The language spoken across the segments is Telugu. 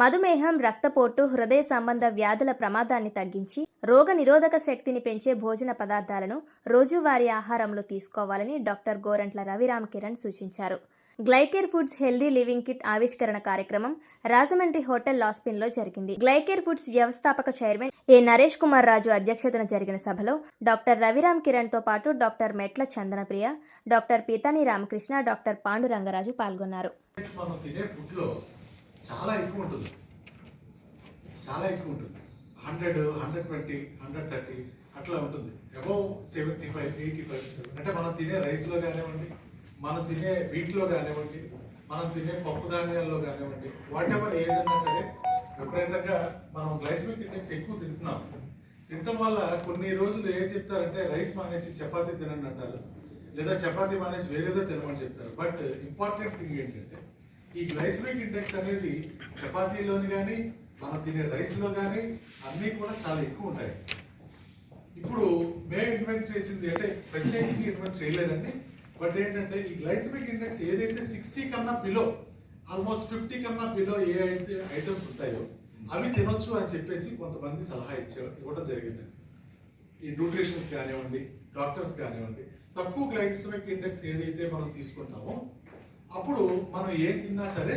మధుమేహం రక్తపోటు హృదయ సంబంధ వ్యాధుల ప్రమాదాన్ని తగ్గించి రోగ నిరోధక శక్తిని పెంచే భోజన పదార్థాలను రోజువారీ ఆహారంలో తీసుకోవాలని డాక్టర్ గోరంట్ల రవిరామ్ కిరణ్ సూచించారు. Glycare foods healthy living kit ఆవిష్కరణ కార్యక్రమం రాజమండ్రి హోటల్ లాస్పిన్లో జరిగింది. గ్లైకేర్ ఫుడ్స్ వ్యవస్థాపక చైర్మన్ ఏ నరేష్ కుమార్ రాజు అధ్యక్షతన జరిగిన సభలో డాక్టర్ రవిరామ్ కిరణ్తో పాటు doctor Metla Chandanapriya doctor Pithani Ramakrishna doctor Pandurangaraju పాల్గొన్నారు. చాలా ఎక్కువ ఉంటుంది. చాలా ఎక్కువ ఉంటుంది. Hundred hundred twenty hundred thirty అట్లా ఉంటుంది. Above seventy five eighty five అంటే మనం తినే రైస్లో కానివ్వండి మనం తినే వీటిలో కానివ్వండి మనం తినే పప్పు ధాన్యాల్లో కానివ్వండి వాట్ ఎవర్ ఏదైనా సరే విపరీతంగా మనం గ్లైసమిక్ ఇండెక్స్ ఎక్కువ తింటున్నాం. తినటం వల్ల కొన్ని రోజులు ఏం చెప్తారంటే రైస్ మానేసి చపాతీ తినండి అంటారు. లేదా చపాతీ మానేసి వేరేదో తినమని చెప్తారు. బట్ ఇంపార్టెంట్ థింగ్ ఏంటంటే ఈ గ్లైసమిక్ ఇండెక్స్ అనేది చపాతీలోని కానీ మనం తినే రైస్లో కానీ అన్నీ కూడా చాలా ఎక్కువ ఉంటాయి. ఇప్పుడు మేము ఇన్వెంట్ చేసింది అంటే ప్రత్యేకంగా ఇన్వెంట్ చేయలేదండి. బట్ ఏంటంటే ఈ గ్లైసమిక్ ఇండెక్స్ ఏదైతే సిక్స్టీ కన్నా బిలో ఆల్మోస్ట్ ఫిఫ్టీ కన్నా బిలో ఏ అయితే ఐటమ్స్ ఉంటాయో అవి తినొచ్చు అని చెప్పేసి కొంతమంది సలహా ఇచ్చే ఇవ్వడం జరిగిందండి ఈ న్యూట్రిషన్స్ కానివ్వండి డాక్టర్స్ కానివ్వండి తక్కువ గ్లైసమిక్ ఇండెక్స్ ఏదైతే మనం తీసుకుంటామో అప్పుడు మనం ఏం తిన్నా సరే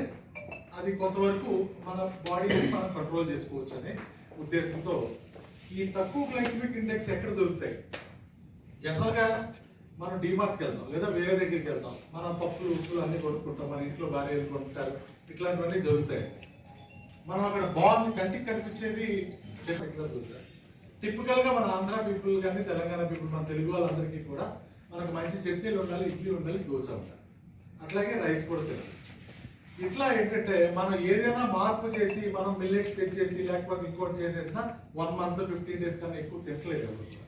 అది కొంతవరకు మన బాడీని మనం కంట్రోల్ చేసుకోవచ్చు అనే ఉద్దేశంతో ఈ తక్కువ గ్లైసిమిక్ ఇండెక్స్ ఎక్కడ దొరుకుతాయి? జనరల్గా మనం డీమార్ట్కి వెళ్తాం లేదా వేరే దగ్గరికి వెళ్తాం మనం పప్పులు ఉప్పులు అన్ని కొనుక్కుంటాం మన ఇంట్లో భార్యలు కొనుక్కుంటారు ఇట్లాంటివన్నీ జరుగుతాయి. మనం అక్కడ బాగుంది కంటికి కనిపించేది డెఫినెట్గా దోశ టిపికల్గా మన ఆంధ్ర పీపుల్ కానీ తెలంగాణ పీపుల్ మన తెలుగు వాళ్ళందరికీ కూడా మనకు మంచి చట్నీలు ఉండాలి ఇడ్లీ ఉండాలి దోశ ఉండాలి. అట్లాగే రైస్ కూడా తినాలి. ఇట్లా ఏంటంటే మనం ఏదైనా మార్పు చేసి మనం మిల్లెట్స్ తెచ్చేసి లేకపోతే ఇంకోటి చేసేసినా వన్ మంత్ ఫిఫ్టీన్ డేస్ కన్నా ఎక్కువ తినట్లేదు ఎవరు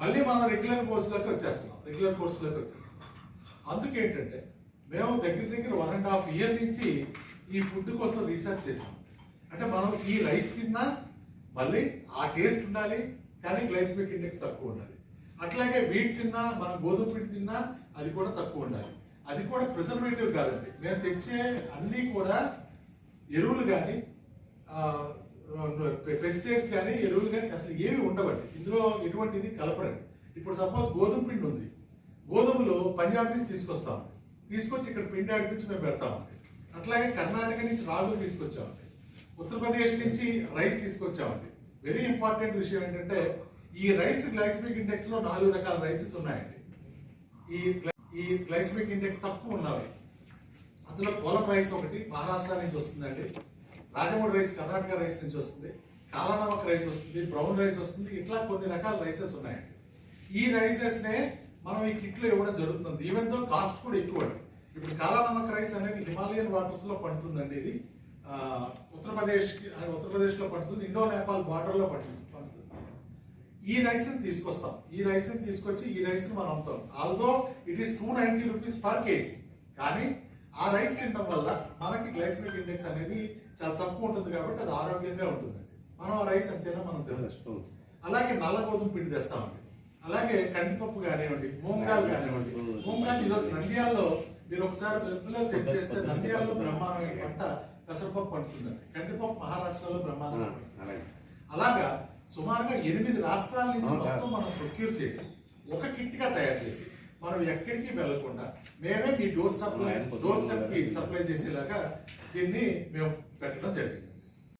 మళ్ళీ మనం రెగ్యులర్ కోర్సులోకి వచ్చేస్తున్నాం రెగ్యులర్ కోర్సులోకి వచ్చేస్తున్నాం. అందుకేంటంటే మేము దగ్గర దగ్గర వన్ అండ్ హాఫ్ ఇయర్ నుంచి ఈ ఫుడ్ కోసం రీసెర్చ్ చేసాం. అంటే మనం ఈ రైస్ తిన్నా మళ్ళీ ఆ టేస్ట్ ఉండాలి కానీ గ్లైసిమిక్ ఇండెక్స్ తక్కువ ఉండాలి. అట్లాగే వీట్ తిన్నా మనం గోధుమ పిండి తిన్నా అది కూడా తక్కువ ఉండాలి. అది కూడా ప్రిజర్వేటివ్ కాదండి. మేము తెచ్చే అన్నీ కూడా ఎరువులు కానీ పెస్టిసైడ్స్ కానీ ఎరువులు కానీ అసలు ఏమి ఉండవండి. ఇందులో ఎటువంటిది కలపరండి. ఇప్పుడు సపోజ్ గోధుమ పిండి ఉంది. గోధుమలు పంజాబ్ నుంచి తీసుకొస్తాం. తీసుకొచ్చి ఇక్కడ పిండి ఆడిపించి మేము పెడతామండి. అట్లాగే కర్ణాటక నుంచి రాగులు తీసుకొచ్చామండి. ఉత్తరప్రదేశ్ నుంచి రైస్ తీసుకొచ్చామండి. వెరీ ఇంపార్టెంట్ విషయం ఏంటంటే ఈ రైస్ గ్లైసమిక్ ఇండెక్స్లో నాలుగు రకాల రైసెస్ ఉన్నాయండి. ఈ ఈ గ్లైసిమిక్ ఇండెక్స్ తక్కువ ఉన్నవి అందులో కోలం రైస్ ఒకటి మహారాష్ట్ర నుంచి వస్తుందండి. రాజమౌళి రైస్ కర్ణాటక రైస్ నుంచి వస్తుంది. కాలానమక్ రైస్ వస్తుంది బ్రౌన్ రైస్ వస్తుంది. ఇట్లా కొన్ని రకాల రైసెస్ ఉన్నాయండి. ఈ రైసెస్ నే మనం ఈ కిట్లో ఇవ్వడం జరుగుతుంది. ఈవెన్తో కాస్ట్ కూడా ఎక్కువ అండి. ఇప్పుడు కాలానమక రైస్ అనేది హిమాలయన్ వాటర్స్లో పండుతుందండి ఇది. ఉత్తరప్రదేశ్ ఉత్తరప్రదేశ్లో పడుతుంది. ఇండో నేపాల్ బార్డర్లో పడుతుంది. ఈ రైస్ని తీసుకొస్తాం. ఈ రైస్ని తీసుకొచ్చి ఈ రైస్ని మనం అమ్ముతాం. Although it is two ninety rupees per kg కానీ ఆ రైస్ తినడం వల్ల మనకి గ్లైసమిక్ ఇండెక్స్ అనేది చాలా తక్కువ ఉంటుంది కాబట్టి అది ఆరోగ్యంగా ఉంటుందండి మనం ఆ రైస్ ఎంతైనా మనం తినచ్చు. అలాగే నల్ల గోధుమ పిండి తెస్తామండి. అలాగే కందిపప్పు కానివ్వండి మూంగాలు కానివ్వండి. మూంగాలు ఈరోజు నంద్యాలలో మీరు ఒకసారి వెబ్లో సెట్ చేస్తే నంద్యాలలో బ్రహ్మాండమైన పంట పెసరపప్పు పండుతుందండి. కందిపప్పు మహారాష్ట్రలో బ్రహ్మాండమైన పంట అలాగా సుమారుగా ఎనిమిది రాష్ట్రాల నుంచి మొత్తం మనం ప్రొక్యూర్ చేసి ఒక కిట్గా తయారు చేసి మనం ఎక్కడికి వెళ్ళకుండా మేమే మీ డోర్ స్టెప్ డోర్ స్టెప్కి సప్లై చేసేలాగా దీన్ని మేము పెట్టడం జరిగింది.